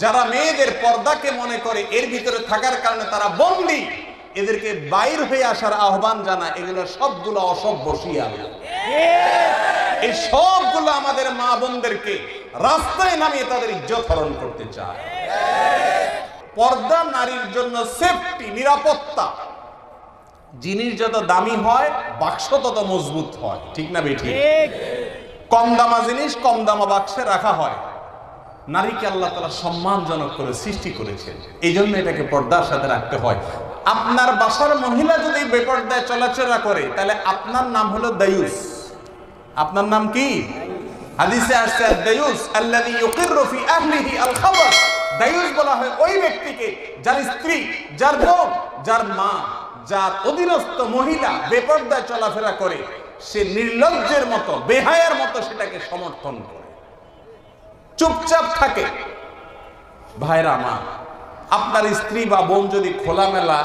যারা মেয়েদের পর্দাকে মনে করে এর ভিতরে থাকার কারণে তারা বন্দী এদেরকে বাইর হয়ে আসার আহ্বান জানা এগুলো সবগুলো অসভ্য শিয়াল। এই সবগুলো আমাদের মা বোনদেরকে রাস্তায় নামিয়ে তাদের ইজ্জত হরণ করতে চায়। পর্দা নারীর জন্য সেফটি নিরাপত্তা। জিনিস যত দামি হয় বাক্স তত মজবুত হয়। ঠিক না বেঠি কম দামা জিনিস কম দামা বাক্সে রাখা হয়। নারীকে আল্লাহ তালা সম্মানজনক করে সৃষ্টি করেছেন। এই জন্য এটাকে পর্দার সাথে রাখতে হয়। আপনার বাসার মহিলা যদি বেপর্দায় চলাচলা করে, তাহলে আপনার নাম হলো দায়ুস। আপনার নাম কি? হাদিসে আসছে, দায়ুস আহলিহি আল দায়ুস বলা হয় ওই ব্যক্তিকে যার স্ত্রী, যার বোন, যার মা, যার অধীনস্থ মহিলা বেপর্দায় চলাফেরা করে, সে নির্লজ্জের মতো, বেহায়ার মতো সেটাকে সমর্থন করে। চুপচাপ থাকে। ভাইরা আমার, আপনার স্ত্রী বা বোন যদি খোলামেলা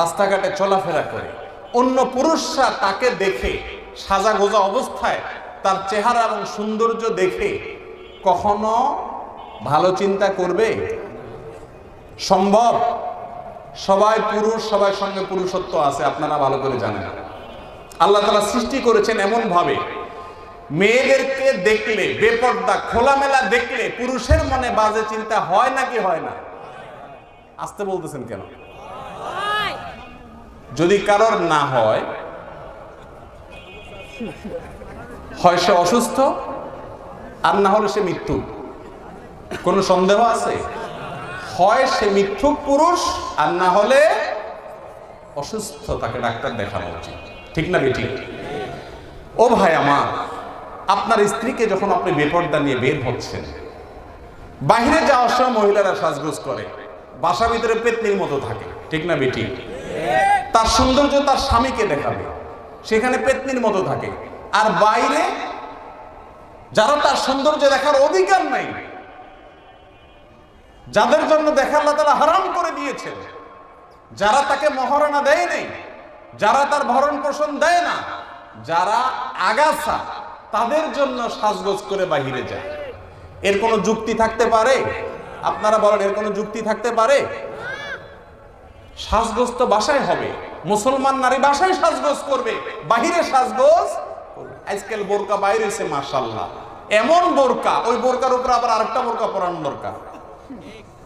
রাস্তাঘাটে চলাফেরা করে, অন্য পুরুষরা তাকে দেখে সাজা গোজা অবস্থায় তার চেহারা এবং সৌন্দর্য দেখে কখনো ভালো চিন্তা করবে? সম্ভব? সবাই পুরুষ সবার সঙ্গে পুরুষত্ব আছে, আপনারা ভালো করে জানেন। আল্লাহ তালা সৃষ্টি করেছেন এমন ভাবে মেয়েদেরকে দেখলে, বেপর্দা, খোলামেলা দেখলে পুরুষের মনে বাজে চিন্তা হয় নাকি হয় না? আসতে বলতেছেন কেন? যদি কারোর না হয় হয় সে অসুস্থ, আর না হলে সে মৃত্যু। কোনো সন্দেহ আছে? হয় সে মিথ্যুক পুরুষ, আর না হলে অসুস্থ, তাকে ডাক্তার দেখানো উচিত। ঠিক না বেটি ও ভাই আমার আপনার স্ত্রীকে যখন আপনি বেপর্দা নিয়ে বের হচ্ছেন, বাহিরে যাওয়ার সময় মহিলারা সাজগোজ করে বাসা ভিতরে পেতনির মতো থাকে, ঠিক না বেটি? তার সৌন্দর্য তার স্বামীকে দেখাবে, সেখানে পেতনির মতো থাকে। আর বাইরে যারা তার সৌন্দর্য দেখার অধিকার নাই, যাদের জন্য দেখা আল্লাহ তালা হারাম করে দিয়েছেন, যারা তাকে মহারণা দেয় নেই যারা তার ভরণ পোষণ দেয় না, যারা আগাছা তাদের জন্য সাজগোজ করে বাহিরে যায়। এর কোনো যুক্তি থাকতে পারে? আপনারা বলেন, এর কোনো যুক্তি থাকতে পারে? সাজগোজ তো বাসায় হবে। মুসলমান নারী বাসায় সাজগোজ করবে, বাহিরে সাজগোজ আজকাল বোরকা বাইরে এসে মাসাল্লাহ এমন বোরকা, ওই বোরকার উপর আবার আরেকটা বোরকা পরানো দরকার।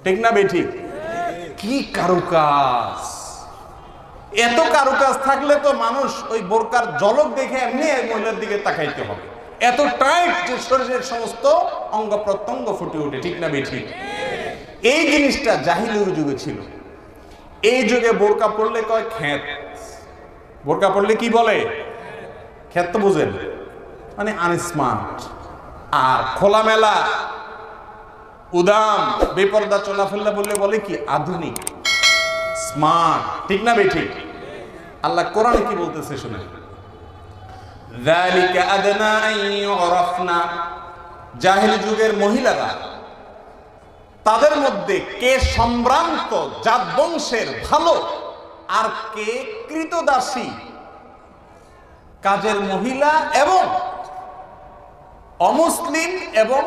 ঠিক না বেঠি? কি কারুকাজ? এত কারুকাজ থাকলে তো মানুষ ওই বোরকার জলক দেখে এমনি মহিলার দিকে তাকাইতে হবে। এত টাইট যে শরীরের সমস্ত অঙ্গ প্রত্যঙ্গ ফুটে ওঠে, ঠিক না বেঠি এই জিনিসটা জাহিলুর যুগে ছিল। এই যুগে বোরকা পড়লে কয় খ্যাত বোরকা পড়লে কি বলে? খ্যাত তো বুঝেন। মানে আনস্মার্ট আর খোলামেলা, উদাম, বেপর্দা চলাফেলা বললে বলে কি? আধুনিক স্মার্ট ঠিক না বেঠিক? আল্লাহ কোরআনে কি বলতেছে শুনে ذَلِكَ أَدْنَى أَن يُعْرَفْنَ জাহিল যুগের মহিলারা তাদের মধ্যে কে সম্ভ্রান্ত জাত বংশের ভালো আর কে কৃতদাসী কাজের মহিলা এবং অমুসলিম এবং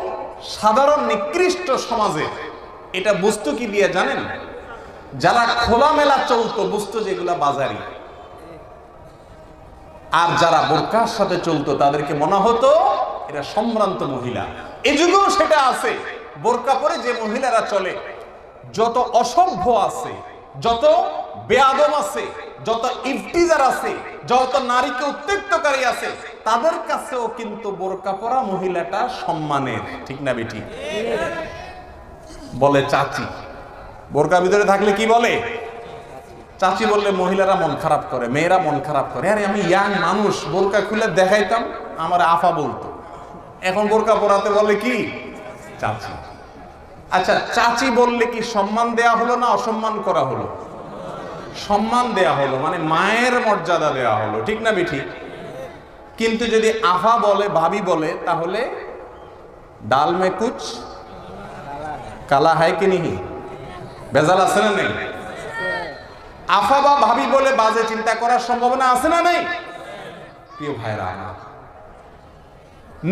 সাধারণ নিকৃষ্ট সমাজে এটা বুঝতো কি দিয়ে জানেন যারা খোলামেলা চলতো বুঝতো যেগুলা বাজারি আর যারা বোরকার সাথে চলতো, তাদেরকে মনে হতো এরা সম্ভ্রান্ত মহিলা। এ যুগেও সেটা আছে। বোরকা পরে যে মহিলারা চলে, যত অসভ্য আছে, যত বেআদম আছে, যত ইফটিজার আছে, যত নারীকে উত্তেক্তকারী আছে, তাদের কাছেও কিন্তু বোরকা পরা মহিলাটা সম্মানের। ঠিক না বেটি? বলে চাচি। বোরকা ভিতরে থাকলে কি বলে? চাচি বললে, মহিলারা মন খারাপ করে, মেয়েরা মন খারাপ করে। আরে, আমি ইয়াং মানুষ, বোরকা খুলে দেখাইতাম, আমার আফা বলতো। এখন বোরকা পরাতে বলে কি? চাচি। আচ্ছা চাচি বললে কি সম্মান দেয়া হলো না অসম্মান করা হলো? সম্মান দেয়া হলো মানে মায়ের মর্যাদা দেয়া হলো, ঠিক না বেঠি কিন্তু যদি আফা বলে, ভাবি বলে, তাহলে ডাল মে কুচ কালা হায় কি বেজাল আছে না নেই? আফা বা ভাবি বলে বাজে চিন্তা করার সম্ভাবনা আছে না নেই? প্রিয় ভাইরা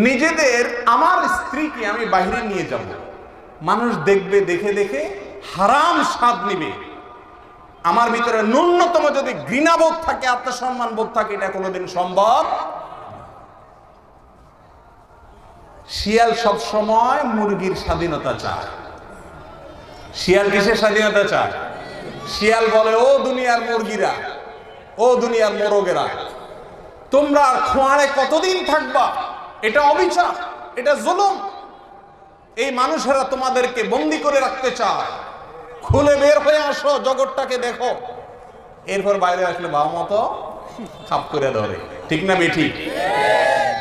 নিজেদের, আমার স্ত্রীকে আমি বাহিরে নিয়ে যাব। মানুষ দেখবে, দেখে দেখে হারাম স্বাদ নিবে। আমার ভিতরে ন্যূনতম যদি ঘৃণাবোধ থাকে, আত্মসম্মান বোধ থাকে, এটা কোনোদিন সম্ভব শিয়াল সব সময় মুরগির স্বাধীনতা চায়। শিয়াল কিসের স্বাধীনতা চায়? শিয়াল বলে, ও দুনিয়ার মুরগিরা, ও দুনিয়ার মোরগেরা, তোমরা খোঁয়াড়ে কতদিন থাকবা? এটা অবিচার, এটা জুলুম। এই মানুষেরা তোমাদেরকে বন্দি করে রাখতে চায়। খুলে বের হয়ে আসো, জগৎটাকে দেখো। এরপর বাইরে আসলে বাবা মতো খাপ করে ধরে। ঠিক না বেঠি?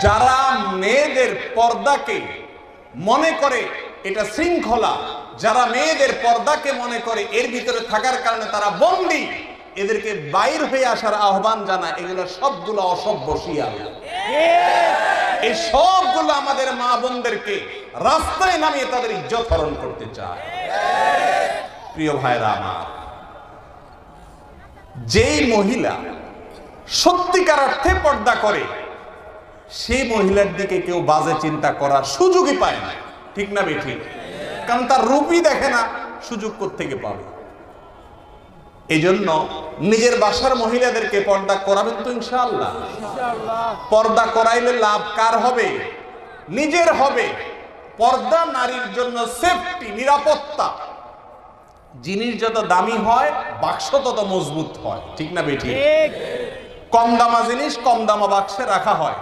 যারা মেয়েদের পর্দাকে মনে করে, এটা শৃঙ্খলা যারা মেয়েদের পর্দাকে মনে করে এর ভিতরে থাকার কারণে তারা বন্দি, এদেরকে বাইর হয়ে আসার আহ্বান জানায়, এগুলো সবগুলো অসভ্য শিয়াল। এই সবগুলো আমাদের মা বোনদেরকে রাস্তায় নামিয়ে তাদের ইজ্জত হরণ করতে চায়। প্রিয় ভাইরা আমার, যেই মহিলা সত্যিকার অর্থে পর্দা করে, সেই মহিলার দিকে কেউ বাজে চিন্তা করার সুযোগই পায় না। ঠিক না বেঠি কারণ তার রূপই দেখে না সুযোগ থেকে পাবে? এই জন্য নিজের বাসার মহিলাদেরকে পর্দা করাবেন তো ইনশাআল্লাহ। পর্দা করাইলে লাভ কার হবে? নিজের হবে। পর্দা নারীর জন্য সেফটি নিরাপত্তা। জিনিস যত দামি হয় বাক্স তত মজবুত হয়। ঠিক না বেঠি কম দামা জিনিস কম দামা বাক্সে রাখা হয়।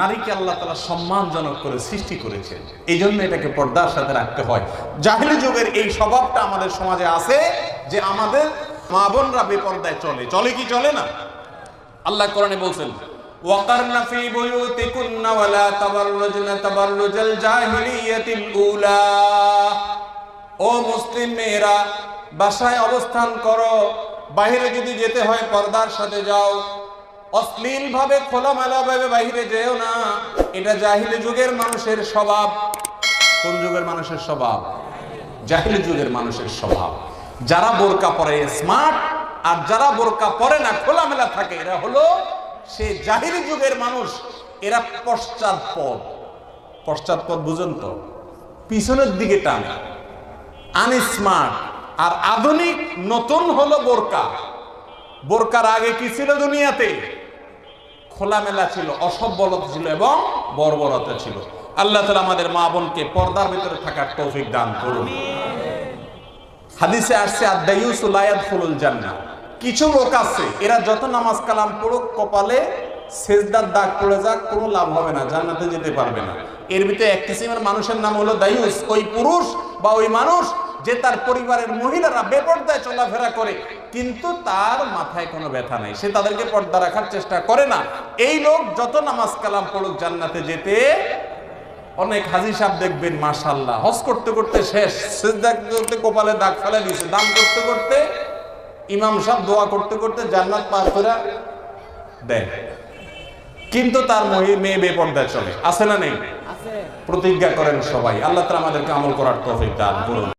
নারীকে আল্লাহ তালা সম্মানজনক করে সৃষ্টি করেছেন এই জন্য এটাকে পর্দার সাথে রাখতে হয় জাহিলি যুগের এই স্বভাবটা আমাদের সমাজে আছে যে আমাদের মা বোনরা বেপর্দায় চলে চলে কি চলে না আল্লাহ কোরআনে বলছেন وقرن في بيوتكن ولا تبرجن تبرج الجاهلية الأولى ও মুসলিম মেয়েরা বাসায় অবস্থান করো বাইরে যদি যেতে হয় পর্দার সাথে যাও অশ্লীল ভাবে খোলামেলা ভাবে বাইরে যেও না। এটা জাহিলি যুগের মানুষের স্বভাব। কোন যুগের মানুষের স্বভাব? জাহিলি যুগের মানুষের স্বভাব। যারা বোরকা পরে স্মার্ট আর যারা বোরকা পরে না, খোলামেলা থাকে, এরা হলো সে জাহিলি যুগের মানুষ। এরা পশ্চাৎপদ। পশ্চাৎপদ বুঝুন তো। পিছনের দিকে টানে। আনস্মার্ট আর আধুনিক, নতুন হলো বোরকা। বোরকার আগে কি ছিল দুনিয়াতে? খোলামেলা ছিল অসভ্যলতা ছিল এবং বর্বরতা ছিল। আল্লাহ তালা আমাদের মা বোনকে পর্দার ভিতরে থাকার তৌফিক দান করুন। হাদিসে আসছে আদায়ুসুলায়াত ফুলুল জান্নাহ। কিছু লোক আছে, এরা যত নামাজ কালাম পড়ুক, কপালে সেজদার দাগ পড়ে যাক, কোনো লাভ হবে না, জান্নাতে যেতে পারবে না। এর ভিতরে এক কিসিমের মানুষের নাম হলো দায়ুস। ওই পুরুষ বা ওই মানুষ যে তার পরিবারের মহিলারা বেপর্দায় চলাফেরা করে কিন্তু তার মাথায় কোনো ব্যথা নাই। সে তাদেরকে পর্দা রাখার চেষ্টা করে না। এই লোক যত নামাজ কালাম পড়ুক জান্নাতে যেতে অনেক হাজি সাহেব দেখবেন মাশাল্লাহ হজ করতে করতে শেষ। করতে কপালে দাগ ফেলে দিয়েছে। দাম করতে করতে ইমাম সাহেব দোয়া করতে করতে জান্নাত পার করে দেয়। কিন্তু তার মহি- মেয়ে বেপর্দায় চলে। আছে না নেই? প্রতিজ্ঞা করেন সবাই। আল্লাহ তালা আমাদেরকে আমল করার তৌফিক দান করুন।